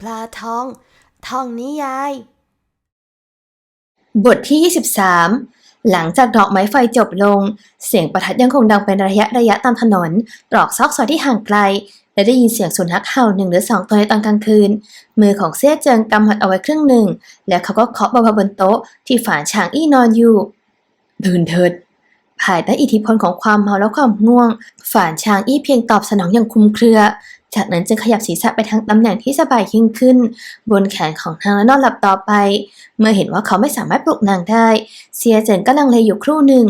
ปลาทอง ทองนิยาย บทที่ 23 หลังจากดอกไม้ไฟจบลง เสียงประทัดยังคงดังเป็นระยะระยะตามถนน ตรอกซอกซอยที่ห่างไกล และได้ยินเสียงสุนัขเห่าหนึ่งหรือสองตัวในตอนกลางคืน มือของเสี้ยเจิงกำหัดเอาไว้ครึ่งหนึ่ง แล้วเขาก็เคาะเบาๆบนโต๊ะที่ฝานฉางอี้นอนอยู่ ตื่นเถิด ภายใต้อิทธิพลของความเมาและความง่วง ฝ่านช้างอี้เพียงตอบสนองอย่างคลุมเครือ จากนั้นจึงขยับศีรษะไปทางตำแหน่งที่สบายยิ่งขึ้น บนแขนของนางและนอนหลับต่อไป เมื่อเห็นว่าเขาไม่สามารถปลุกนางได้ เซียเจินก็ลังเลอยู่ครู่หนึ่ง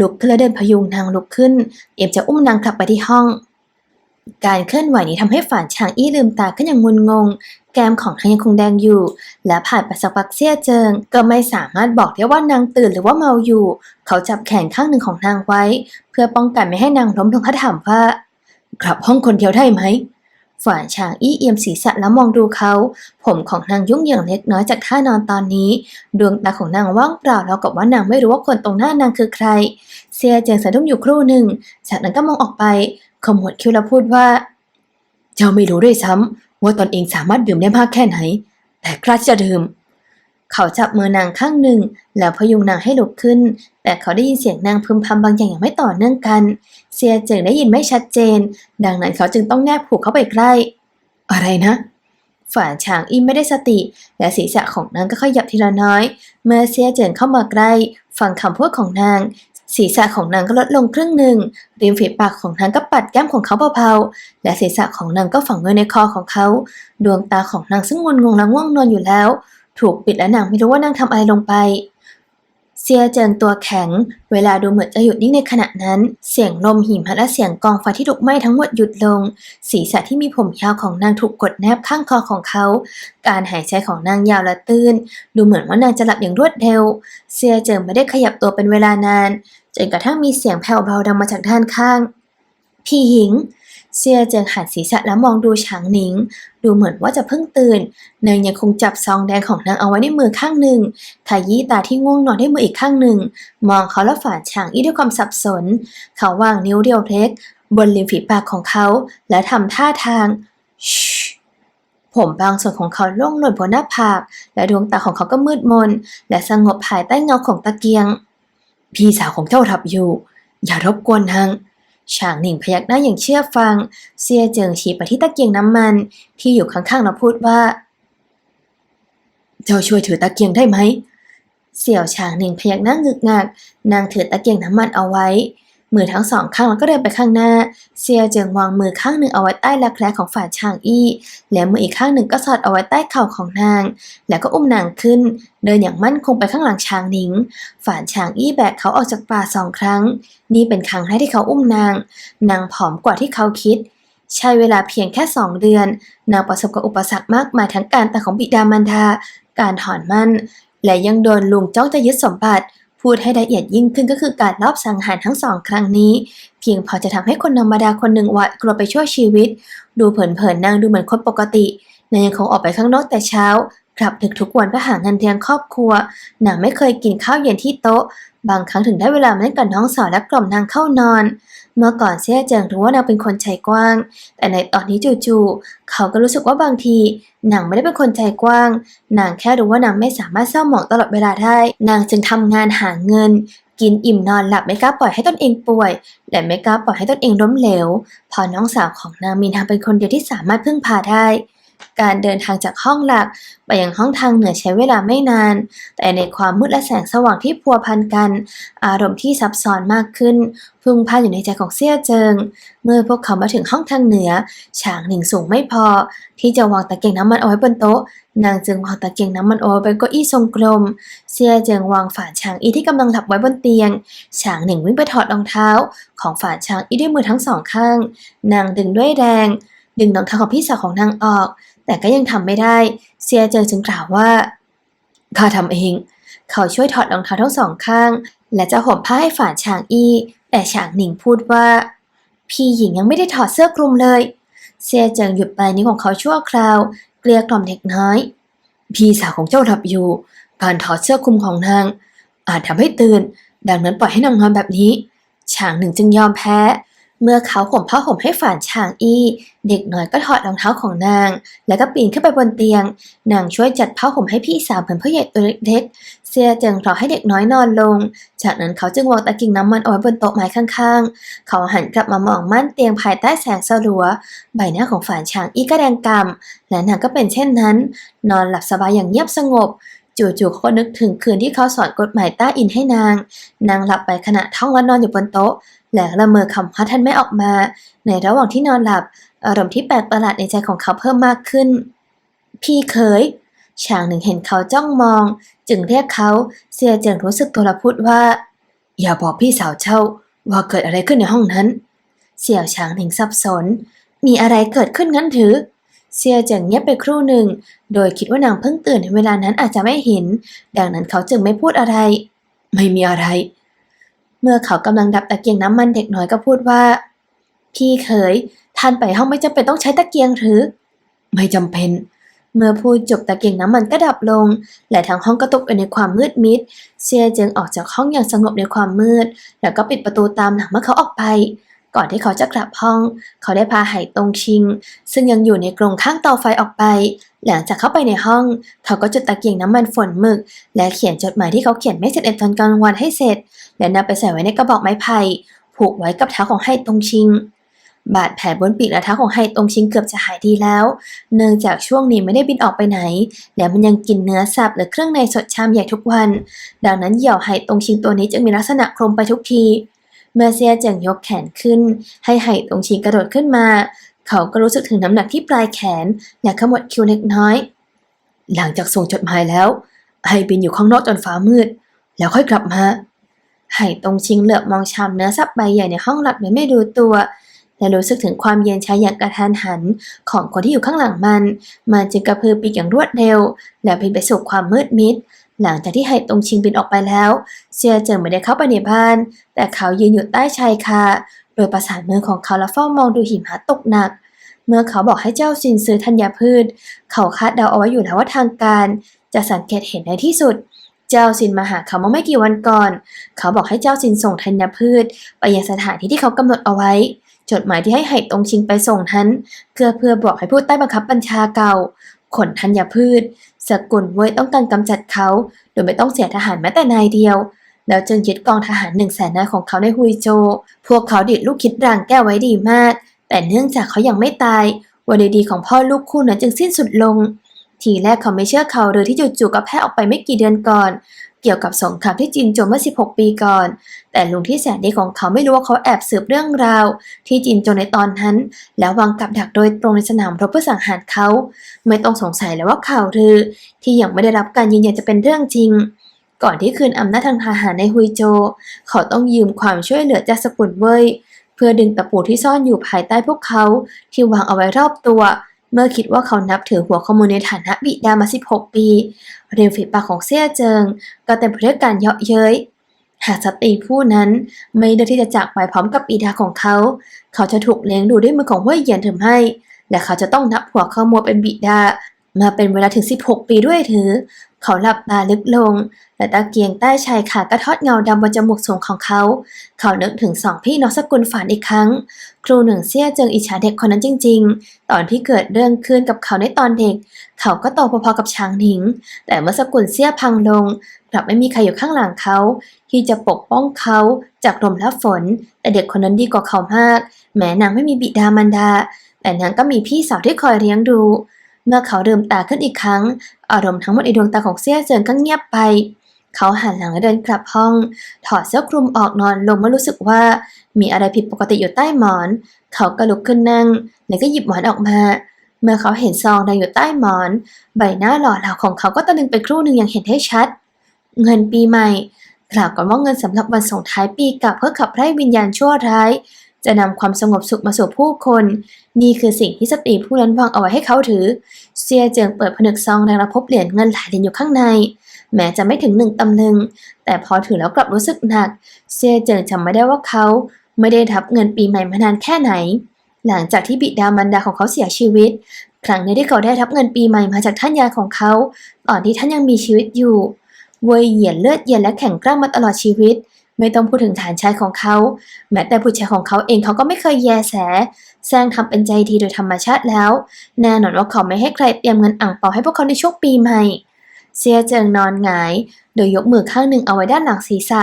ลุกขึ้นและเดินพยุงนางลุกขึ้น เอ็มจะอุ้มนางกลับไปที่ห้อง การเคลื่อนไหวนี้ทำให้ฝานช้างอี้ลืมตาขึ้นอย่างงุนงง แก้มของนางยังคงแดงอยู่ และผ่านไปสักพักเสี้ยเจิง ก็ไม่สามารถบอกได้ว่านางตื่นหรือว่าเมาอยู่ เขาจับแขนข้างหนึ่งของนางไว้ เพื่อป้องกันไม่ให้นางล้มลงเขาถามว่ากลับห้องคนเดียวได้ไหมฝ่ายช้างอี้เอียมศีรษะแล้วมองดูเขา ผมของนางยุ่งเหยิงเล็กน้อยจากท่านอนตอนนี้ ดวงตาของนางว่างเปล่าแล้วกับว่านางไม่รู้ว่าคนตรงหน้านางคือใคร เซียเจียงสะดุ้งอยู่ครู่หนึ่งจากนั้นก็มองออกไป ขมวดคิ้วแล้วพูดว่า เจ้าไม่รู้ด้วยซ้ำว่าตนเองสามารถดื่มได้มากแค่ไหน แต่กล้าที่จะดื่ม เขาจับมือนางข้างหนึ่ง แล้วพยุงนางให้ลุกขึ้น แต่เขาได้ยินเสียงนางพึมพำบางอย่างอย่างไม่ต่อเนื่องกัน เซียเจิงได้ยินไม่ชัดเจน ดังนั้นเขาจึงต้องแนบผูกเข้าไปใกล้ อะไรนะฝ่านช้างอิมไม่ได้สติ และศีรษะของนางก็ขยับทีละน้อย เมื่อเซียเจินเข้ามาใกล้ ฟังคำพูดของนาง ศีรษะของนางก็ลดลงครึ่งหนึ่ง ริมฝีปากของนางก็ปัดแก้มของเขาเบาๆ และศีรษะของนางก็ฝังไว้ในคอของเขา ดวงตาของนางซึ่งงนงงและง่วงนอนอยู่แล้ว ถูกปิดและนางไม่รู้ว่านางทำอะไรลงไปเซียเจินตัวแข็ง เวลาดูเหมือนจะหยุดนิ่งในขณะนั้น เสียงลมหิมะและเสียงกองไฟที่ลุกไหม้ทั้งหมดหยุดลง ศีรษะที่มีผมยาวของนางถูกกดแนบข้างคอของเขา การหายใจของนางยาวและตื้น ดูเหมือนว่านางจะหลับอย่างรวดเร็ว เซียเจิงไม่ได้ขยับตัวเป็นเวลานาน จนกระทั่งมีเสียงแผ่วเบาดังมาจากด้านข้าง พี่หญิง เซียเจิงหันศีรษะแล้วมองดูฉางหนิง ดูเหมือนว่าจะเพิ่งตื่นนางยังคงจับซองแดงของนางเอาไว้ในมือข้างหนึ่งขยี้ตาที่ง่วงนอนด้วยมืออีกข้างหนึ่ง มองเขาและฝาฉางอี้ด้วยความสับสน เขาวางนิ้วเดียวเล็ก บนริมฝีปากของเขา และทำท่าทางชผมบางส่วนของเขาล่วงหล่นบนหน้าผาก และดวงตาของเขาก็มืดมน และสงบภายใต้เงาของตะเกียง พี่สาวของเจ้าทับอยู่ อย่ารบกวนนางฉางหนิงพยักหน้าอย่างเชื่อฟัง เซียเจิงชี้ไปที่ตะเกียงน้ำมัน ที่อยู่ข้างๆแล้วพูดว่า เจ้าช่วยถือตะเกียงได้ไหม เสี่ยวฉางหนิงพยักหน้างึกงัก นางถือตะเกียงน้ำมันเอาไว้ มือทั้งสองข้างแล้วก็เดินไปข้างหน้า เซียเจิงวางมือข้างหนึ่งเอาไว้ใต้รักแร้ของฝ่ายชางอี้ และมืออีกข้างหนึ่งก็สอดเอาไว้ใต้เข่าของนาง แล้วก็อุ้มนางขึ้น เดินอย่างมั่นคงไปข้างหลังชางหนิง ฝ่านชางอี้แบกเขาออกจากป่าสองครั้ง นี่เป็นครั้งแรกที่เขาอุ้มนาง นางผอมกว่าที่เขาคิดใช้เวลาเพียงแค่สองเดือน นางประสบกับอุปสรรคมากมายทั้งการตายของบิดามารดา การถอนมั่น และยังโดนลุงจ้องจะยึดสมบัติ พูดให้ละเอียดยิ่งขึ้นก็คือการลอบสังหารทั้งสองครั้งนี้ เพียงพอจะทำให้คนธรรมดาคนหนึ่งหวาดกลัวไปชั่วชีวิต ดูเผินๆนางดูเหมือนคนปกตินางยังคงออกไปข้างนอกแต่เช้ากลับดึกทุกวันเพื่อหาเงินเลี้ยงครอบครัวนางไม่เคยกินข้าวเย็นที่โต๊ะ บางครั้งถึงได้เวลาเล่นกับน้องสาวและกล่อมนางเข้านอน เมื่อก่อนเสี่ยเจิงรู้ว่านางเป็นคนใจกว้าง แต่ในตอนนี้จู่ๆเขาก็รู้สึกว่าบางทีนางไม่ได้เป็นคนใจกว้าง นางแค่รู้ว่านางไม่สามารถเศร้าหมองตลอดเวลาได้ นางจึงทำงานหาเงิน กินอิ่มนอนหลับไม่กล้าปล่อยให้ตนเองป่วย และไม่กล้าปล่อยให้ตนเองล้มเหลว พอน้องสาวของนางมีนางเป็นคนเดียวที่สามารถพึ่งพาได้ การเดินทางจากห้องหลัก ไปยังห้องทางเหนือใช้เวลาไม่นาน แต่ในความมืดและแสงสว่างที่พัวพันกัน อารมณ์ที่ซับซ้อนมากขึ้นพุ่งพ่านอยู่ในใจของเซี่ยเจิง เมื่อพวกเขามาถึงห้องทางเหนือ ฉางหนิงสูงไม่พอ ที่จะวางตะเกียงน้ำมันเอาไว้บนโต๊ะ นางจึงวางตะเกียงน้ำมันเอาไว้บนเก้าอี้ทรงกลม เซี่ยเจิงวางฝาฉางอีที่กำลังหลับไว้บนเตียง ฉางหนิงวิ่งไปถอดรองเท้า ของฝาฉางอีด้วยมือทั้งสองข้าง นางดึงด้วยแรง ดึงรองเท้าของพี่สาวของนางออก แต่ก็ยังทำไม่ได้ เซียเจิงจึงกล่าวว่าข้าทำเอง เขาช่วยถอดรองเท้าทั้งสองข้าง และจะห่มผ้าให้ฝ่านฉางอี้ แต่ฉางหนิงพูดว่า พี่หญิงยังไม่ได้ถอดเสื้อคลุมเลย เซียเจิงหยุดปลายนิ้วของเขาชั่วคราว เกลียกล่อมเด็กน้อย พี่สาวของเจ้าหลับอยู่ การถอดเสื้อคลุมของนาง อาจทำให้ตื่น ดังนั้นปล่อยให้นางนอนแบบนี้ ฉางหนึ่งจึงยอมแพ้ เมื่อเขาห่มผ้าห่มให้ฝานฉางอี้ เด็กน้อยก็ถอดรองเท้าของนาง แล้วก็ปีนขึ้นไปบนเตียง นางช่วยจัดผ้าห่มให้พี่สาวเหมือนพ่อใหญ่ตัวเล็กๆเสียจึงรอให้เด็กน้อยนอนลง จากนั้นเขาจึงวางตะกิ่งน้ำมันเอาไว้บนโต๊ะไม้ข้างๆ เขาหันกลับมามองม่านเตียงภายใต้แสงสลัว ใบหน้าของฝานฉางอี้ก็แดงกำและนางก็เป็นเช่นนั้น นอนหลับสบายอย่างเงียบสงบจู่ๆเขาก็นึกถึงคืนที่เขาสอนกฎหมายต้าอินให้นาง นางหลับไปขณะท่องและนอนอยู่บนโต๊ะ และละเมอคำว่าท่านไม่ออกมา ในระหว่างที่นอนหลับ อารมณ์ที่แปลกประหลาดในใจของเขาเพิ่มมากขึ้น พี่เคยฉางหนึ่งเห็นเขาจ้องมอง จึงเรียกเขาเสียเจิงรู้สึกตัวละพูดว่า อย่าบอกพี่สาวเจ้าว่าเกิดอะไรขึ้นในห้องนั้น เสี่ยวฉางหนิงสับสน มีอะไรเกิดขึ้นงั้นหรือเสียเจิงเงียบไปครู่หนึ่ง โดยคิดว่านางเพิ่งตื่นในเวลานั้นอาจจะไม่เห็น ดังนั้นเขาจึงไม่พูดอะไร ไม่มีอะไร เมื่อเขากำลังดับตะเกียงน้ำมันเด็กน้อยก็พูดว่า พี่เขยท่านไปห้องไม่จำเป็นต้องใช้ตะเกียงหรือ ไม่จำเป็น เมื่อพูดจบตะเกียงน้ำมันก็ดับลง และทั้งห้องก็ตกอยู่ในความมืดมิด เซียจึงออกจากห้องอย่างสงบในความมืด แล้วก็ปิดประตูตามหลังเมื่อเขาออกไป ก่อนที่เขาจะกลับห้อง เขาได้พาไหตงชิง ซึ่งยังอยู่ในกรงข้างเตาไฟออกไปหลังจากเข้าไปในห้อง เขาก็จุดตะเกียงน้ำมันฝนหมึก และเขียนจดหมายที่เขาเขียนไม่เสร็จตอนกลางวันให้เสร็จ และนำไปใส่ไว้ในกระบอกไม้ไผ่ผูกไว้กับเท้าของไหตงชิง บาดแผลบนปีกและเท้าของไหตงชิงเกือบจะหายดีแล้ว เนื่องจากช่วงนี้ไม่ได้บินออกไปไหน และมันยังกินเนื้อสับหรือเครื่องในสดชามใหญ่ทุกวัน ดังนั้นเหยี่ยวไหตงชิงตัวนี้จึงมีลักษณะโครงไปทุกทีเมื่อเซียเจิงยกแขนขึ้น ให้ไหตงชิงกระโดดขึ้นมา เขาก็รู้สึกถึงน้ำหนักที่ปลายแขน และขมวดคิ้วเล็กน้อย หลังจากส่งจดหมายแล้วให้บินอยู่ข้างนอกจนฟ้ามืด แล้วค่อยกลับมา ไหตรงชิงเหลือบมองชามเนื้อสับใบใหญ่ในห้องหลับโดยไม่ดูตัว และรู้สึกถึงความเย็นชาอย่างกระทันหันของคนที่อยู่ข้างหลังมัน มันจึงกระพือปีกอย่างรวดเร็ว และบินไปสู่ความมืดมิด หลังจากที่ไหตรงชิงบินออกไปแล้ว เซียเจิงไม่ได้เข้าไปในบ้าน แต่เขายืนอยู่ใต้ชายคา โดยประสานมือของเขาและเฝ้ามองดูหิมะตกหนักเมื่อเขาบอกให้เจ้าซินซื้อธัญพืช เขาคาดเดาเอาไว้อยู่แล้วว่าทางการ จะสังเกตเห็นในที่สุด เจ้าซินมาหาเขาเมื่อไม่กี่วันก่อน เขาบอกให้เจ้าซินส่งธัญพืช ไปยังสถานที่ที่เขากำหนดเอาไว้ จดหมายที่ให้ไหตงชิงไปส่งนั้นเพื่อเพื่อบอกให้ผู้ใต้บังคับบัญชาเก่า ขนธัญพืช สกุลเว่ยต้องการกำจัดเขา โดยไม่ต้องเสียทหารแม้แต่นายเดียว แล้วจึงยึดกองทหารหนึ่งแสนนายของเขาในฮุยโจ พวกเขาดิดลูกคิดรางแก้วไว้ดีมาก แต่เนื่องจากเขายังไม่ตายวันดีๆของพ่อลูกคู่นั้นจึงสิ้นสุดลง ทีแรกเขาไม่เชื่อเขาเลยที่จู่ๆก็แพร่ออกไปไม่กี่เดือนก่อน เกี่ยวกับสงครามที่จีนโจมเมื่อ 16 ปีก่อน แต่ลุงที่แสนดีของเขาไม่รู้ว่าเขาแอบสืบเรื่องราว ที่จีนโจมในตอนนั้น แล้ววางกับดักโดยตรงในสนามรบเพื่อสังหารเขา ไม่ต้องสงสัยแล้วว่าข่าวลือ ที่ยังไม่ได้รับการยืนยันจะเป็นเรื่องจริงก่อนที่คืนอำนาจทางทหารในฮุยโจ เขาต้องยืมความช่วยเหลือจากสกุลเว่ยเพื่อดึงตะปูที่ซ่อนอยู่ภายใต้พวกเขาที่วางเอาไว้รอบตัว เมื่อคิดว่าเขานับถือหัวขโมยในฐานะบิดามา 16 ปี เริมฝีปากของเซี่ยเจิง ก็เต็มไปด้วยการเยาะเย้ย หากสตรีผู้นั้นไม่เลือกที่จะจากไปพร้อมกับบิดาของเขา เขาจะถูกเลี้ยงดูด้วยมือของเว่ยเหยียนหรือไม่ และเขาจะต้องนับหัวขโมยเป็นบิดา มาเป็นเวลาถึง 16 ปีด้วยถือ เขาหลับตาลึกลง และตะเกียงใต้ชายขาก็ทอดเงาดำบนจมูกสูงของเขา เขานึกถึงสองพี่น้องสกุลฝานอีกครั้ง ครูหนึ่งเสี้ยเจิงอิจฉาเด็กคนนั้นจริง ๆ ตอนที่เกิดเรื่องขึ้นกับเขาในตอนเด็ก เขาก็โตพอๆกับช้างหนิง แต่เมื่อสกุลเสี้ยพังลง กลับไม่มีใครอยู่ข้างหลังเขา ที่จะปกป้องเขาจากลมและฝน แต่เด็กคนนั้นดีกว่าเขามาก แม้นางไม่มีบิดามารดา แต่นางก็มีพี่สาวที่คอยเลี้ยงดู เมื่อเขาลืมตาขึ้นอีกครั้ง อารมณ์ทั้งหมดในดวงตาของเซี่ยเจิงก็เงียบไป เขาหันหลังและเดินกลับห้อง ถอดเสื้อคลุมออกนอนลงเมื่อรู้สึกว่า มีอะไรผิดปกติอยู่ใต้หมอน เขาก็ลุกขึ้นนั่ง แล้วก็หยิบหมอนออกมา เมื่อเขาเห็นซองดังอยู่ใต้หมอน ใบหน้าหล่อเหลาของเขาก็ตะลึงไปครู่หนึ่งอย่างเห็นได้ชัด เงินปีใหม่กล่าวกันว่าเงินสำหรับวันส่งท้ายปีเกับเพื่อขับไล่วิญญาณชั่วร้าย จะนำความสงบสุขมาสู่ผู้คน นี่คือสิ่งที่สตรีผู้นั้นวางเอาไว้ให้เขาถือ เซียเจิงเปิดผนึกซองแล้วพบเหรียญเงินหลายเหรียญอยู่ข้างใน แม้จะไม่ถึงหนึ่งตำลึง แต่พอถือแล้วกลับรู้สึกหนัก เซียเจิงจำไม่ได้ว่าเขาไม่ได้รับเงินปีใหม่มานานแค่ไหน หลังจากที่บิดามารดาของเขาเสียชีวิต ครั้งนี้ที่เขาได้รับเงินปีใหม่มาจากท่านยายของเขา ตอนที่ท่านยังมีชีวิตอยู่เวยเหยียนเลือดเย็นและแข็งกร้างมาตลอดชีวิต ไม่ต้องพูดถึงฐานชายของเขา แม้แต่ผู้ชายของเขาเองเขาก็ไม่เคยแยแสแซงทำเป็นใจดีโดยธรรมชาติแล้ว แน่นอนว่าเขาไม่ให้ใครเตรียมเงินอ่างเปาให้พวกเขาในช่วงปีใหม่เสียเจิงนอนหงาย โดยยกมือข้างหนึ่งเอาไว้ด้านหลังศีรษะ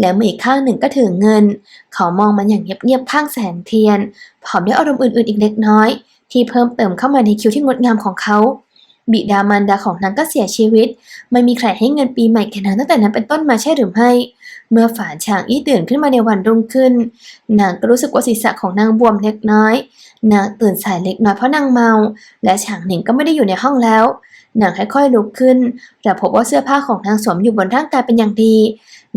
แล้วมืออีกข้างหนึ่งก็ถือเงิน เขามองมันอย่างเงียบๆข้างแสงเทียนพร้อมด้วยอารมณ์อื่นๆอีกเล็กน้อย ที่เพิ่มเติมเข้ามาในคิวที่งดงามของเขาบิดามารดาของนางก็เสียชีวิต ไม่มีใครให้เงินปีใหม่แก่นางตั้งแต่นั้นเป็นต้นมาใช่หรือไม่ เมื่อฝานฉางอี้ตื่นขึ้นมาในวันรุ่งขึ้น นางก็รู้สึกว่าศีรษะของนางบวมเล็กน้อย นางตื่นสายเล็กน้อยเพราะนางเมา และฉางหนิงก็ไม่ได้อยู่ในห้องแล้ว นางค่อยๆลุกขึ้นแต่พบว่าเสื้อผ้าของนางสวมอยู่บนร่างกายเป็นอย่างดี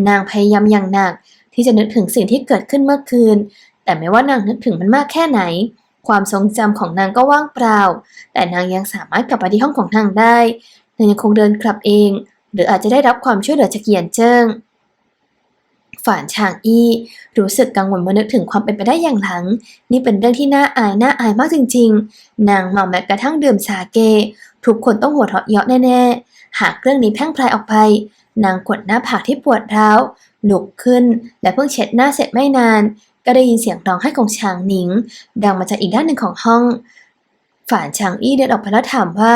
นางพยายามอย่างหนัก ที่จะนึกถึงสิ่งที่เกิดขึ้นเมื่อคืน แต่ไม่ว่านางนึกถึงมันมากแค่ไหน ความทรงจำของนางก็ว่างเปล่า แต่นางยังสามารถกลับไปที่ห้องของนางได้ นางยังคงเดินกลับเอง หรืออาจจะได้รับความช่วยเหลือจากเหยียนเจิ้ง ฝานฉางอี้ รู้สึกกังวลเมื่อนึกถึงความเป็นไปได้อย่างหลัง นี่เป็นเรื่องที่น่าอายน่าอายมากจริง ๆ นางเมาแม้กระทั่งดื่มชาเก ทุกคนต้องหัวเราะเยาะแน่ๆ หากเรื่องนี้แพ่งพรายออกไป นางกดหน้าผากที่ปวดร้าวลุกขึ้น และเพิ่งเช็ดหน้าเสร็จไม่นาน ก็ได้ยินเสียงร้องไห้ของชางหนิง ดังมาจากอีกด้านหนึ่งของห้อง ฝานชางอี้เดินออกไปแล้วถามว่า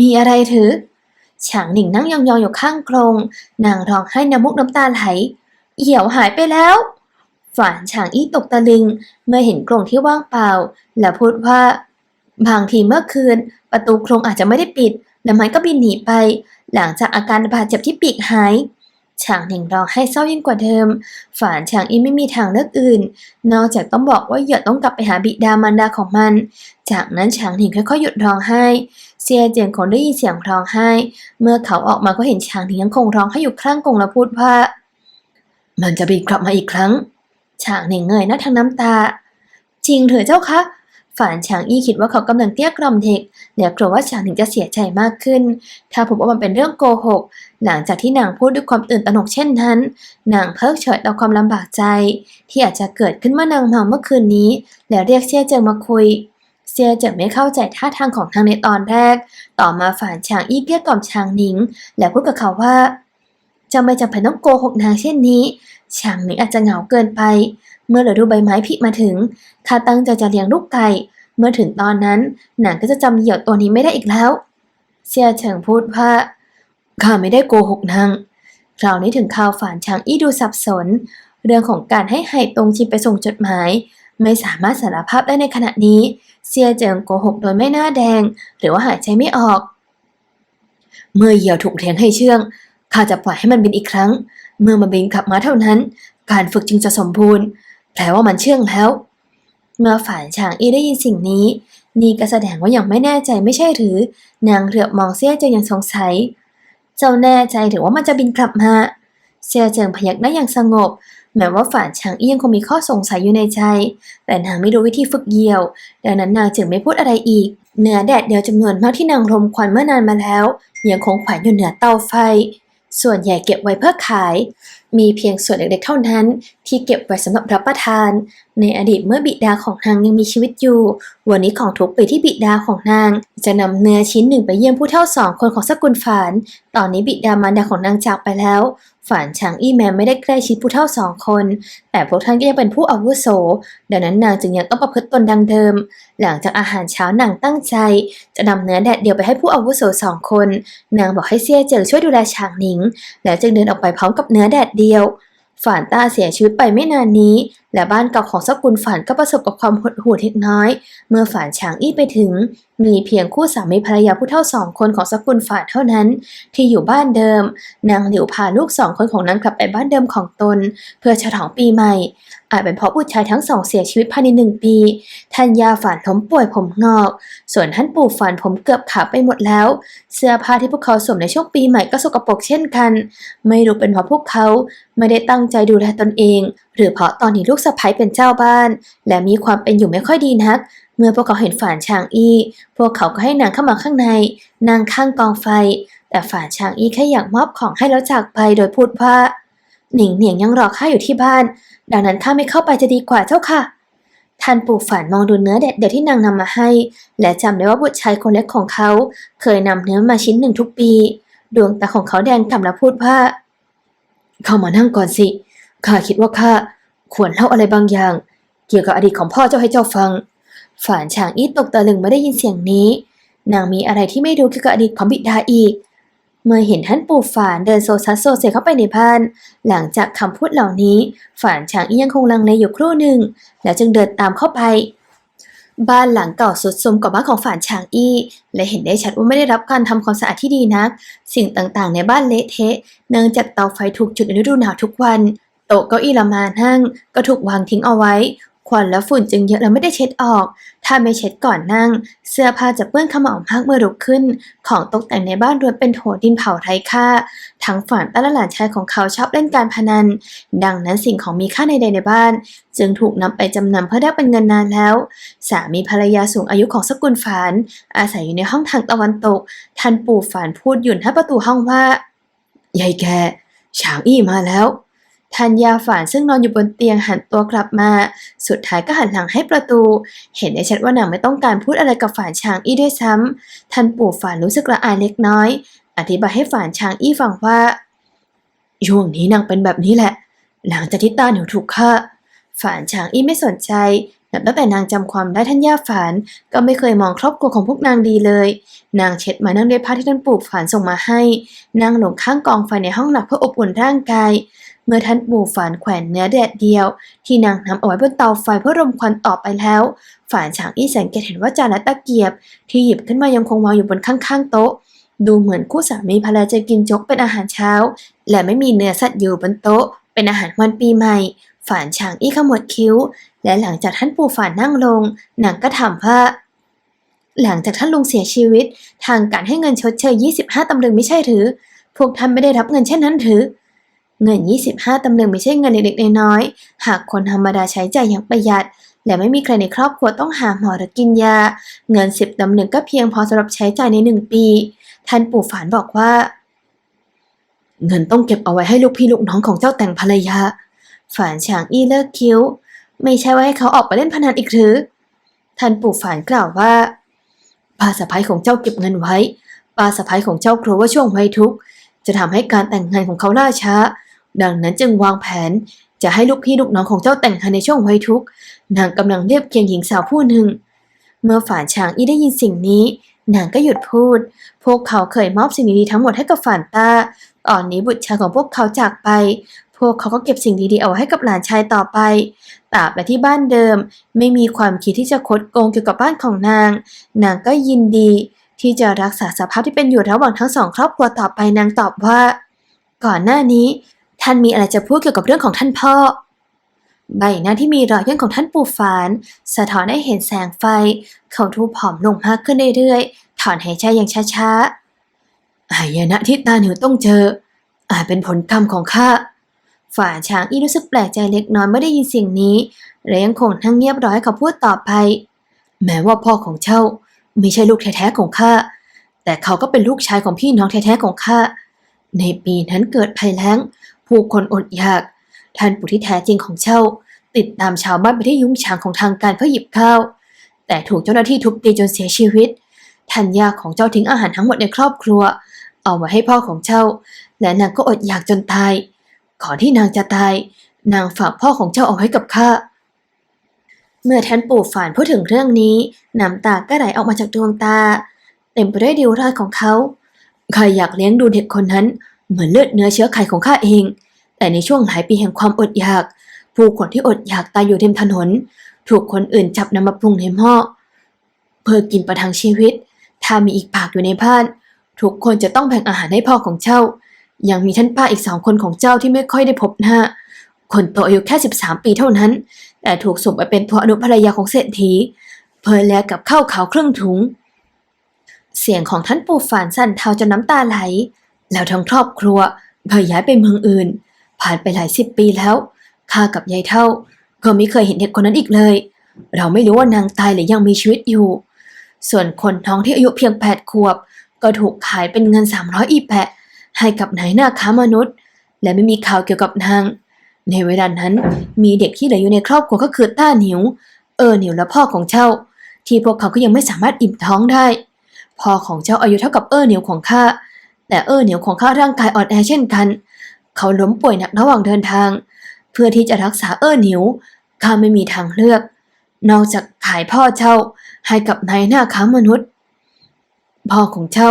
มีอะไรหรือ ฉางหนิงนั่งยองๆอยู่ข้างโครง นางร้องไห้น้ำมุกน้ำตาไหล เหี่ยวหายไปแล้วฝานฉางอี้ตกตะลึง เมื่อเห็นกรงที่ว่างเปล่า และพูดว่า บางทีเมื่อคืน ประตูโครงอาจจะไม่ได้ปิด และมันก็บินหนีไป หลังจากอาการบาดเจ็บที่ปีกหาย ฉางหนิงร้องไห้เศร้ายิ่งกว่าเดิม ฝานฉางอีไม่มีทางเลือกอื่น นอกจากต้องบอกว่าหยื่อต้องกลับไปหาบิดามารดาของมัน จากนั้นฉางหนิงค่อยๆหยุดร้องไห้ เซียเจียงคงได้ยินเสียงร้องไห้ เมื่อเขาออกมาก็เห็นฉางหนิงยังคงร้องไห้อยู่ข้างกงและพูดว่า มันจะบินกลับมาอีกครั้ง ฉางหนิงเงยหน้าทางน้ำตา จริงเถอะเจ้าคะ ฝานฉางอี้คิดว่าเขากำลังเกลี้ยกล่อมเด็กและกลัวว่าฉางหนิงจะเสียใจมากขึ้น ถ้าพบว่ามันเป็นเรื่องโกหก หลังจากที่นางพูดด้วยความตื่นตระหนกเช่นนั้น นางเพิกเฉยต่อความลำบากใจ ที่อาจจะเกิดขึ้นเมื่อนางเมาเมื่อคืนนี้ แล้วเรียกเซี่ยเจิงมาคุย เซียเจิงไม่เข้าใจท่าทางของนางในตอนแรก ต่อมาฝานฉางอี้เกลี้ยกล่อมฉางหนิง และพูดกับเขาว่า จะไม่จำเป็นต้องโกหกนางเช่นนี้ฉางหนิงอาจจะเหงาเกินไป เมื่อฤดูใบไม้ผลิมาถึงข้าตั้งใจจะเลี้ยงลูกไก่ เมื่อถึงตอนนั้นนางก็จะจำเหยี่ยวตัวนี้ไม่ได้อีกแล้ว เซียเฉิงพูดว่าข้าไม่ได้โกหกนางคราวนี้ถึงข่าวฝานฉางอี้ดูสับสน เรื่องของการให้ไห่ตรงชินไปส่งจดหมาย ไม่สามารถสารภาพได้ในขณะนี้ เซียเจิงโกหกโดยไม่หน้าแดง หรือว่าหายใจไม่ออก เมื่อเหยี่ยวถูกเลี้ยงให้เชื่อง ข้าจะปล่อยให้มันบินอีกครั้ง เมื่อมันบินกลับมาเท่านั้น การฝึกจึงจะสมบูรณ์ แปลว่ามันเชื่องแล้ว เมื่อฝ่านฉางอีได้ยินสิ่งนี้ นี่ก็แสดงว่ายังไม่แน่ใจไม่ใช่หรือ นางเหลือบมองเซียเจิงอย่างสงสัย เจ้าแน่ใจหรือว่ามันจะบินกลับมาเซียเจิงพยักหน้าอย่างสงบ แม้ว่าฝ่านฉางอี้ยังคงมีข้อสงสัยอยู่ในใจ แต่นางไม่รู้วิธีฝึกเหยี่ยว ดังนั้นนางจึงไม่พูดอะไรอีกเหนือแดดเดียวจำนวนมากที่นางรมควันเมื่อนานมาแล้วยังคงแขวนอยู่เหนือเตาไฟ ส่วนใหญ่เก็บไว้เพื่อขาย มีเพียงส่วนเล็กๆเท่านั้น ที่เก็บไว้สำหรับรับประทาน ในอดีตเมื่อบิดาของนางยังมีชีวิตอยู่ วันนี้ของทุกปีที่บิดาของนาง จะนำเนื้อชิ้นหนึ่งไปเยี่ยมผู้เฒ่าสองคนของสกุลฝาน ตอนนี้บิดามารดาของนางจากไปแล้ว ฝานฉางอี้แม้ไม่ได้ใกล้ชิดผู้เฒ่าสองคน แต่พวกท่านก็ยังเป็นผู้อาวุโส ดังนั้นนางจึงยังต้องประพฤติตนดังเดิม หลังจากอาหารเช้านางตั้งใจ จะนำเนื้อแดดเดียวไปให้ผู้อาวุโสสองคน นางบอกให้เซี่ยเจิงช่วยดูแลฉางหนิง แล้วจึงเดินออกไปพร้อมกับเนื้อแดดเดียวฝานต้าเสียชีวิตไปไม่นานนี้ และบ้านเก่าของสกุลฝานก็ประสบกับความหดหู่เล็กน้อย เมื่อฝานฉางอี้ไปถึง มีเพียงคู่สามีภรรยาผู้เท่าสองคนของสกุลฝานเท่านั้น ที่อยู่บ้านเดิม นางหลิวพาลูกสองคนของนางกลับไปบ้านเดิมของตน เพื่อฉลองปีใหม่ อาจเป็นเพราะบุตรชายทั้งสองเสียชีวิตภายในหนึ่งปี ท่านยาฝานล้มป่วยผมงอก ส่วนท่านปู่ฝานผมเกือบขาดไปหมดแล้ว เสื้อผ้าที่พวกเขาสวมในช่วงปีใหม่ก็สกปรกเช่นกัน ไม่รู้เป็นเพราะพวกเขาไม่ได้ตั้งใจดูแลตนเอง หรือเพราะตอนนี้ลูกสะใภ้เป็นเจ้าบ้าน และมีความเป็นอยู่ไม่ค่อยดีนัก เมื่อพวกเขาเห็นฝานชางอี้ พวกเขาก็ให้นางเข้ามาข้างในนางข้างกองไฟ แต่ฝานชางอี้แค่อยากมอบของให้แล้วจากไปโดยพูดว่า หนิงเหนียงยังรอข้าอยู่ที่บ้าน ดังนั้นข้าไม่เข้าไปจะดีกว่าเจ้าค่ะ ท่านปู่ฝานมองดูเนื้อแดดเดียวที่นางนำมาให้ และจำได้ว่าบุตรชายคนเล็กของเขา เคยนำเนื้อมาชิ้นหนึ่งทุกปี ดวงตาของเขาแดงกำและพูดว่า เข้ามานั่งก่อนสิข้าคิดว่าข้าควรเล่าอะไรบางอย่าง เกี่ยวกับอดีตของพ่อเจ้าให้เจ้าฟังฝานฉางอี้ตกตะลึงเมื่อได้ยินเสียงนี้ นางมีอะไรที่ไม่รู้เกี่ยวกับอดีตของบิดาอีก เมื่อเห็นท่านปู่ฝานเดินโซซัสโซเซเข้าไปในบ้าน หลังจากคำพูดเหล่านี้ ฝานฉางอี้ยังคงลังเลอยู่ครู่หนึ่ง แล้วจึงเดินตามเข้าไป บ้านหลังเก่าสุดโทรมกว่าบ้านของฝานฉางอี้ และเห็นได้ชัดว่าไม่ได้รับการทำความสะอาดที่ดีนัก สิ่งต่างๆ ในบ้านเละเทะ เนื่องจากเตาไฟถูกจุดในฤดูหนาวทุกวัน โต๊ะเก้าอี้ละมานั่งก็ถูกวางทิ้งเอาไว้ ควันและฝุ่นจึงเยอะและไม่ได้เช็ดออก ถ้าไม่เช็ดก่อนนั่ง เสื้อผ้าจะเปื้อนขม่ามากเมื่อลุกขึ้น ของตกแต่งในบ้านรวนเป็นโถดินเผาไร้ค่า ทั้งฝ่านและหลานชายของเขาชอบเล่นการพนัน ดังนั้นสิ่งของมีค่าในใดในบ้าน จึงถูกนำไปจำนำเพื่อได้เป็นเงินนานแล้ว สามีภรรยาสูงอายุของสกุลฝาน อาศัยอยู่ในห้องทางตะวันตก ท่านปู่ฝานพูดหยุ่นที่ประตูห้องว่า ยายแกฉางอี้มาแล้ว ทันยาฝานซึ่งนอนอยู่บนเตียงหันตัวกลับมา สุดท้ายก็หันหลังให้ประตู เห็นได้ชัดว่านางไม่ต้องการพูดอะไรกับฝานฉางอี้ด้วยซ้ำท่านปู่ฝานรู้สึกละอายเล็กน้อย อธิบายให้ฝานฉางอี้ฟังว่า ช่วงนี้นางเป็นแบบนี้แหละ หลังจากที่ตาหนูถูกฆ่า ฝานฉางอี้ไม่สนใจนับตั้งแต่นางจำความได้ท่านย่าฝาน ก็ไม่เคยมองครอบครัวของพวกนางดีเลย นางเช็ดมานั่งด้วยผ้าที่ท่านปู่ฝานส่งมาให้นั่งลงข้างกองไฟในห้องหลับเพื่ออบอุ่นร่างกาย เมื่อท่านปู่ฝานแขวนเนื้อแดดเดียว ที่นางนำเอาไว้บนเตาไฟเพื่อรมควันต่อไปแล้ว ฝานฉางอี้สังเกตเห็นว่าจานและตะเกียบ ที่หยิบขึ้นมายังคงวางอยู่บนข้างๆโต๊ะ ดูเหมือนคู่สามีภรรยาจะกินจกเป็นอาหารเช้า และไม่มีเนื้อสัตว์อยู่บนโต๊ะ เป็นอาหารวันปีใหม่ ฝานฉางอี้ขมวดคิ้ว และหลังจากท่านปู่ฝานนั่งลงนางก็ถามว่าหลังจากท่านลุงเสียชีวิต ทางการให้เงินชดเชย 25 ตำลึงไม่ใช่หรือ พวกท่านไม่ได้รับเงินเช่นนั้นหรือ เงิน 25 ตำลึงไม่ใช่เงินเล็กๆน้อยๆหากคนธรรมดาใช้จ่ายอย่างประหยัด และไม่มีใครในครอบครัวต้องหาหมอหรือกินยา เงิน 10 ตำลึงก็เพียงพอสำหรับใช้จ่ายในหนึ่งปี ท่านปู่ฝานบอกว่า เงินต้องเก็บเอาไว้ให้ลูกพี่ลูกน้องของเจ้าแต่งภรรยา ฝานฉางอี้เลิกคิ้ว ไม่ใช่ว่าให้เขาออกไปเล่นพนันอีกหรือ ท่านปู่ฝานกล่าวว่าป้าสะพ้ายของเจ้าเก็บเงินไว้ป้าสะพ้ายของเจ้ากลัวว่าช่วงวัยทุกข์จะทำให้การแต่งงานของเขาล่าช้า ดังนั้นจึงวางแผนจะให้ลูกพี่ลูกน้องของเจ้าแต่งงานในช่วงวัยทุกข์นางกำลังเรียบเคียงหญิงสาวผู้หนึ่ง เมื่อฝ่านช้างอี้ได้ยินสิ่งนี้ นางก็หยุดพูด พวกเขาเคยมอบสิ่งดีๆทั้งหมดให้กับฝ่านตาตอนนี้บุตรชายของพวกเขาจากไป พวกเขาก็เก็บสิ่งดีๆเอาไว้ให้กับหลานชายต่อไปตราบใดที่บ้านเดิม ไม่มีความคิดที่จะคดโกงเกี่ยวกับบ้านของนาง นางก็ยินดี ที่จะรักษาสภาพที่เป็นอยู่ระหว่างทั้งสองครอบครัวต่อไปนางตอบว่า ก่อนหน้านี้ ท่านมีอะไรจะพูดเกี่ยวกับเรื่องของท่านพ่อ ใบหน้าที่มีรอยย่นของท่านปู่ฝาน สะท้อนให้เห็นแสงไฟ เขาทูผอมลงมากขึ้นเรื่อยๆ ถอนหายใจอย่างช้าๆหายนะที่ตาหนูต้องเจอ อาจเป็นผลกรรมของข้า ฝ่าช้างอีรู้สึกแปลกใจเล็กน้อยเมื่อได้ยินสิ่งนี้และยังคงนั่งเงียบรอให้เขาพูดต่อไป แม้ว่าพ่อของเจ้าไม่ใช่ลูกแท้ๆของข้า แต่เขาก็เป็นลูกชายของพี่น้องแท้ๆของข้า ในปีนั้นเกิดภัยแล้ง ผู้คนอดอยาก ท่านปู่ที่แท้จริงของเจ้าติดตามชาวบ้านไปที่ยุ้งฉางของทางการเพื่อหยิบข้าว แต่ถูกเจ้าหน้าที่ทุบตีจนเสียชีวิตท่านย่าของเจ้าทิ้งอาหารทั้งหมดในครอบครัว เอามาให้พ่อของเจ้า และนางก็อดอยากจนตายก่อนที่นางจะตาย นางฝากพ่อของเจ้าเอาไว้กับข้าเมื่อท่านปู่ฝานพูดถึงเรื่องนี้น้ำตาก็ไหลออกมาจากดวงตา เต็มไปด้วยดิวรอยของเขาข้าอยากเลี้ยงดูเด็กคนนั้น เหมือนเลือดเนื้อเชื้อไขของข้าเอง แต่ในช่วงหลายปีแห่งความอดอยาก ผู้คนที่อดอยากตายอยู่ริมถนน ถูกคนอื่นจับนำมาปรุงในหม้อเพื่อกินประทังชีวิต ถ้ามีอีกปากอยู่ในบ้าน ทุกคนจะต้องแบ่งอาหารให้พ่อของเจ้า ยังมีท่านป้าอีกสองคนของเจ้าที่ไม่ค่อยได้พบหน้า คนโตอายุแค่ 13 ปีเท่านั้น แต่ถูกส่งไปเป็นผัวอนุภรรยาของเศรษฐี เพื่อแลกกับข้าวขาวเครื่องถุง เสียงของท่านปู่ฝานสั่นเทาจนน้ำตาไหล แล้วทั้งครอบครัวเพื่อย้ายไปเมืองอื่น ผ่านไปหลายสิบปีแล้วข้ากับยายเท่า ก็ไม่เคยเห็นเด็กคนนั้นอีกเลย เราไม่รู้ว่านางตายหรือยังมีชีวิตอยู่ ส่วนคนท้องที่อายุเพียงแปดขวบ ก็ถูกขายเป็นเงินสามร้อยอีแปะ ให้กับนายหน้าค้ามนุษย์ และไม่มีข่าวเกี่ยวกับนาง ในเวลานั้นมีเด็กที่เหลืออยู่ในครอบครัวก็คือต้าหนิว เออหนิวและพ่อของเจ้า ที่พวกเขาก็ยังไม่สามารถอิ่มท้องได้ พ่อของเจ้าอายุเท่ากับเออหนิวของข้า แต่เออหนิวของข้าร่างกายอ่อนแอเช่นกัน เขาล้มป่วยหนักระหว่างเดินทาง เพื่อที่จะรักษาเอ้อหนิวข้าไม่มีทางเลือก นอกจากขายพ่อเจ้าให้กับนายหน้าค้ามนุษย์ พ่อของเจ้า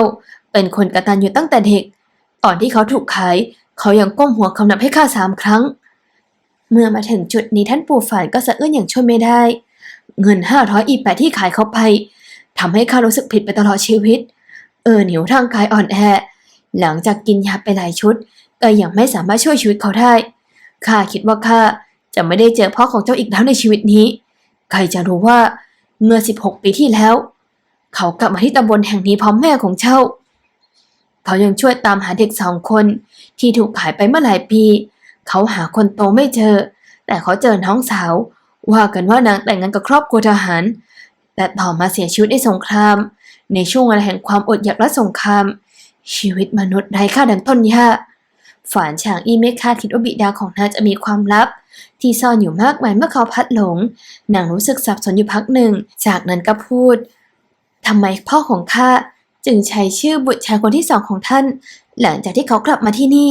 เป็นคนกระตันอยู่ตั้งแต่เด็ก ตอนที่เขาถูกขายเขายังก้มหัวคำนับให้ข้าสามครั้ง เมื่อมาถึงจุดนี้ท่านปู่ฝ่ายก็สะอื้นอย่างช่วยไม่ได้ เงินห้าร้อยอีแปดที่ขายเขาไปทำให้ข้ารู้สึกผิดไปตลอดชีวิต เออเหนิวร่างกายอ่อนแอ หลังจากกินยาไปหลายชุดก็ยังไม่สามารถช่วยชีวิตเขาได้ ข้าคิดว่าข้าจะไม่ได้เจอพ่อของเจ้าอีกแล้วในชีวิตนี้ ใครจะรู้ว่าเมื่อ 16 ปีที่แล้ว เขากลับมาที่ตำบลแห่งนี้พร้อมแม่ของเจ้า เขายังช่วยตามหาเด็กสองคนที่ถูกขายไปเมื่อหลายปี เขาหาคนโตไม่เจอ แต่เขาเจอน้องสาว ว่ากันว่านางแต่งงานกับครอบครัวทหาร แต่ต่อมาเสียชีวิตในสงคราม ในช่วงเวลาแห่งความอดอยากและสงคราม ชีวิตมนุษย์ไร้ค่าดังต้นหญ้าฝานฉางอีไม่คาดคิดว่าบิดาของนางจะมีความลับ ที่ซ่อนอยู่มากมายเมื่อเขาพัดหลง นางรู้สึกสับสนอยู่พักหนึ่ง จากนั้นก็พูดทำไมพ่อของข้าจึงใช้ชื่อบุตรชายคนที่สองของท่าน หลังจากที่เขากลับมาที่นี่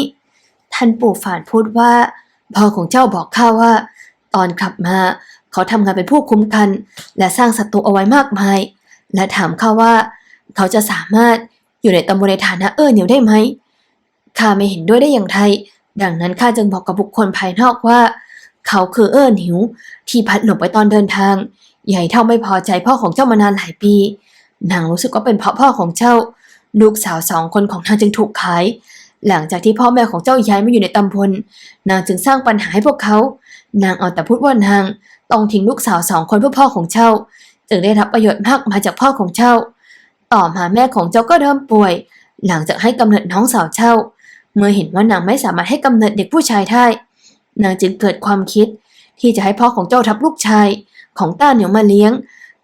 ท่านปู่ฝานพูดว่า พ่อของเจ้าบอกข้าว่า ตอนกลับมา เขาทำงานเป็นผู้คุ้มกัน และสร้างศัตรูเอาไว้มากมาย และถามข้าว่า เขาจะสามารถ อยู่ในตำบลในฐานะเออเหนียวได้ไหมข้าไม่เห็นด้วยได้อย่างไรดังนั้นข้าจึงบอกกับบุคคลภายนอกว่า เขาคือเออเหนิวที่พัดหลงไปตอนเดินทาง ใหญ่เท่าไม่พอใจพ่อของเจ้ามานานหลายปีนางรู้สึกว่าเป็นเพราะพ่อของเจ้า ลูกสาวสองคนของนางจึงถูกขาย หลังจากที่พ่อแม่ของเจ้าย้ายมาอยู่ในตำบลนางจึงสร้างปัญหาให้พวกเขา นางเอาแต่พูดว่านางต้องทิ้งลูกสาวสองคนเพื่อพ่อของเจ้า จึงได้รับประโยชน์มากมาจากพ่อของเจ้า ต่อมาแม่ของเจ้าก็เริ่มป่วย หลังจากให้กำเนิดน้องสาวเจ้าเมื่อเห็นว่านางไม่สามารถให้กำเนิดเด็กผู้ชายได้ นางจึงเกิดความคิด ที่จะให้พ่อของเจ้าทับลูกชาย ของต้าเหนียวมาเลี้ยง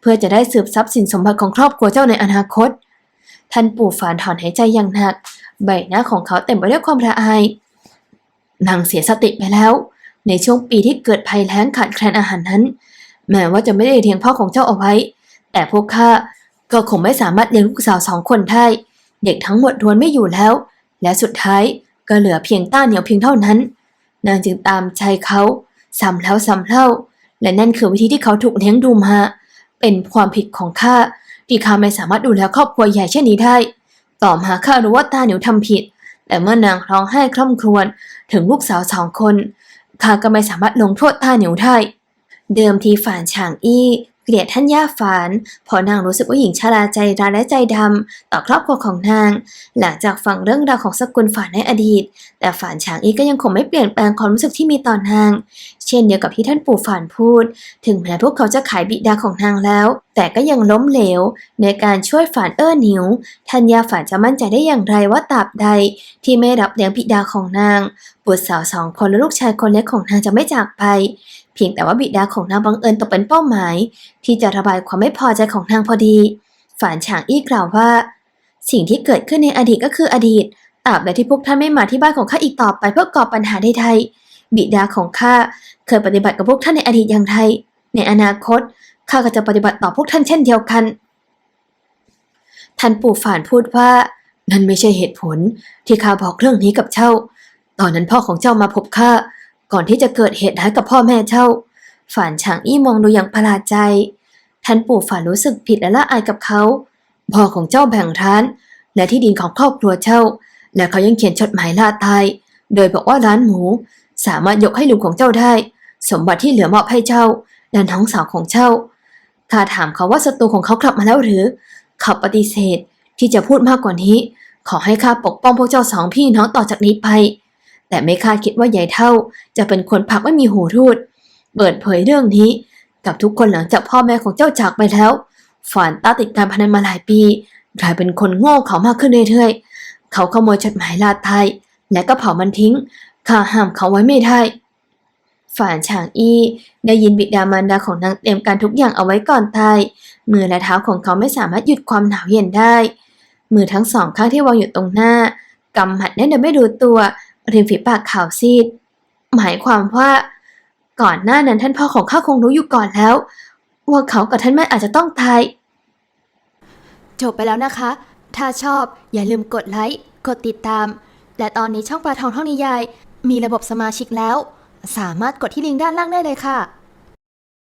เพื่อจะได้สืบทรัพย์สินสมบัติของครอบครัวเจ้าในอนาคต ท่านปู่ฝานถอนหายใจอย่างหนัก ใบหน้าของเขาเต็มไปด้วยความระอายนางเสียสติไปแล้ว ในช่วงปีที่เกิดภัยแล้งขาดแคลนอาหารนั้น แม้ว่าจะไม่ได้เลี้ยงพ่อของเจ้าเอาไว้ แต่พวกข้า ก็คงไม่สามารถเลี้ยงลูกสาวสองคนได้ เด็กทั้งหมดรวนไม่อยู่แล้ว และสุดท้ายก็เหลือเพียงต้าเหนียวเพียงเท่านั้น นางจึงตามใจเขาซ้ำแล้วซ้ำเล่า และนั่นคือวิธีที่เขาถูกเลี้ยงดูมา เป็นความผิดของข้าที่ข้าไม่สามารถดูแลครอบครัวใหญ่เช่นนี้ได้ ต่อมาข้ารู้ว่าตาเหนียวทำผิด แต่เมื่อนางร้องไห้คร่ำครวญถึงลูกสาวสองคนข้าก็ไม่สามารถลงโทษตาเหนียวได้ เดิมทีฝานฉางอี้ เกลียดท่านย่าฝานพราะนางรู้สึกว่าหญิงชราใจร้ายและใจดำต่อครอบครัวของนาง หลังจากฟังเรื่องราวของสกุลฝานในอดีต แต่ฝานฉางอี้ก็ยังคงไม่เปลี่ยนแปลงความรู้สึกที่มีต่อนาง เช่นเดียวกับที่ท่านปู่ฝานพูด ถึงแม้พวกเขาจะขายบิดาของนางแล้ว แต่ก็ยังล้มเหลว ในการช่วยฝานเอ้อหนิวท่านย่าฝานจะมั่นใจได้อย่างไรว่าตราบใด ที่ไม่รับเลี้ยงบิดาของนางบุตรสาวสองคนและลูกชายคนเล็กของนางจะไม่จากไป เพียงแต่ว่าบิดาของนางบังเอิญตกเป็นเป้าหมาย ที่จะระบายความไม่พอใจของนางพอดีฝานฉางอี้กล่าวว่า สิ่งที่เกิดขึ้นในอดีตก็คืออดีตตราบใดที่พวกท่านไม่มาที่บ้านของข้าอีกต่อไปเพื่อก่อปัญหาใดๆบิดาของข้าเคยปฏิบัติกับพวกท่านในอดีตอย่างไรในอนาคตข้าก็จะปฏิบัติต่อพวกท่านเช่นเดียวกัน ท่านปู่ฝานพูดว่า นั่นไม่ใช่เหตุผลที่ข้าบอกเรื่องนี้กับเจ้า ตอนนั้นพ่อของเจ้ามาพบข้า ก่อนที่จะเกิดเหตุร้ายกับพ่อแม่เจ้าฝานฉางอี้มองดูอย่างประหลาดใจ ท่านปู่ฝานรู้สึกผิดและละอายกับเขาพ่อของเจ้าแบ่งร้าน และที่ดินของครอบครัวเจ้า และเขายังเขียนจดหมายลาตาย โดยบอกว่าร้านหมู สามารถยกให้ลุงของเจ้าได้ สมบัติที่เหลือมอบให้เจ้าและน้องสาวของเจ้าข้าถามเขาว่าศัตรูของเขากลับมาแล้วหรือ เขาปฏิเสธที่จะพูดมากกว่านี้ ขอให้ข้าปกป้องพวกเจ้าสองพี่น้องต่อจากนี้ไป แต่ไม่คาดคิดว่าใหญ่เท่า จะเป็นคนพักไม่มีหูรูด เปิดเผยเรื่องนี้ กับทุกคนหลังจากพ่อแม่ของเจ้าจากไปแล้วฝานตาติดการพนันมาหลายปีกลายเป็นคนโง่เขามากขึ้นเรื่อยๆ เขาขโมยจดหมายลาไทย และก็เผามันทิ้ง ข้าห้ามเขาไว้ไม่ได้ ฝานฉางอี้ได้ยินบิดามารดาของนางเตรียมการทุกอย่างเอาไว้ก่อนตาย มือและเท้าของเขาไม่สามารถหยุดความหนาวเย็นได้ มือทั้งสองข้างที่วางอยู่ตรงหน้ากำหัดแน่นโดยไม่รู้ตัว ริมฝีปากขาวซีด หมายความว่า ก่อนหน้านั้นท่านพ่อของข้าคงรู้อยู่ก่อนแล้ว ว่าเขากับท่านแม่อาจจะต้องตาย จบไปแล้วนะคะ ถ้าชอบอย่าลืมกดไลค์ กดติดตาม และตอนนี้ช่องปลาทองท่องนิยาย มีระบบสมาชิกแล้ว สามารถกดที่ลิงก์ด้านล่างได้เลยค่ะ